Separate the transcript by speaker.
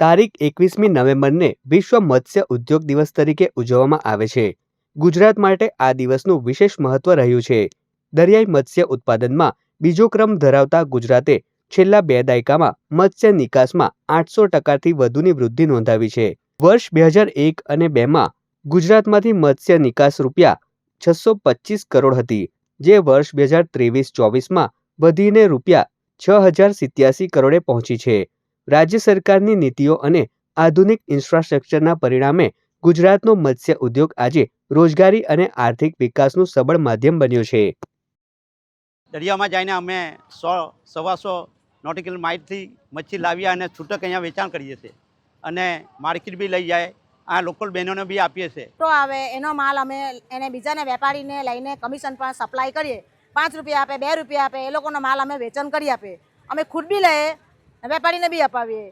Speaker 1: તારીખ એકવીસમી નવેમ્બરને વિશ્વ મત્સ્ય ઉદ્યોગ દિવસ તરીકે ઉજવવામાં આવે છે. ગુજરાત માટે આ દિવસનું વિશેષ મહત્વ રહ્યું છે. દરિયાઈ મત્સ્ય ઉત્પાદનમાં બીજો ક્રમ ધરાવતા ગુજરાતે છેલ્લા બે દાયકામાં મત્સ્ય નિકાસમાં આઠસો ટકાથી વધુની વૃદ્ધિ નોંધાવી છે. વર્ષ બે હજાર એક અને બેમાં ગુજરાતમાંથી મત્સ્ય નિકાસ રૂપિયા છસો પચીસ કરોડ હતી, જે વર્ષ બે હજાર ત્રેવીસ ચોવીસમાં વધીને રૂપિયા છ હજાર સિત્યાસી કરોડે પહોંચી છે. રાજ્ય સરકારની નીતિઓ અને આધુનિક ઇન્ફ્રાસ્ટ્રક્ચરના પરિણામે ગુજરાતનો મત્સ્ય ઉદ્યોગ આજે રોજગારી અને આર્થિક વિકાસનું સબળ માધ્યમ બન્યો છે.
Speaker 2: દરિયામાં જઈને અમે સો સવા સો નોટિકલ માઇલથી મચ્છી લાવીએ અને છૂટક અહીંયા વેચાણ કરીએ છીએ. અને માર્કેટ બી લઈ જાય આ લોકલ બહેનોને બી આપીએ છીએ.
Speaker 3: તો આવે એનો માલ અમે એને બીજાને વેપારીને લઈને કમિશન પણ સપ્લાય કરીએ. પાંચ રૂપિયા આપે બે રૂપિયા આપે એ લોકોનો માલ અમે વેચાણ કરી આપીએ. અમે ખુદ બી લઈએ વેપારીને બી અપાવીએ.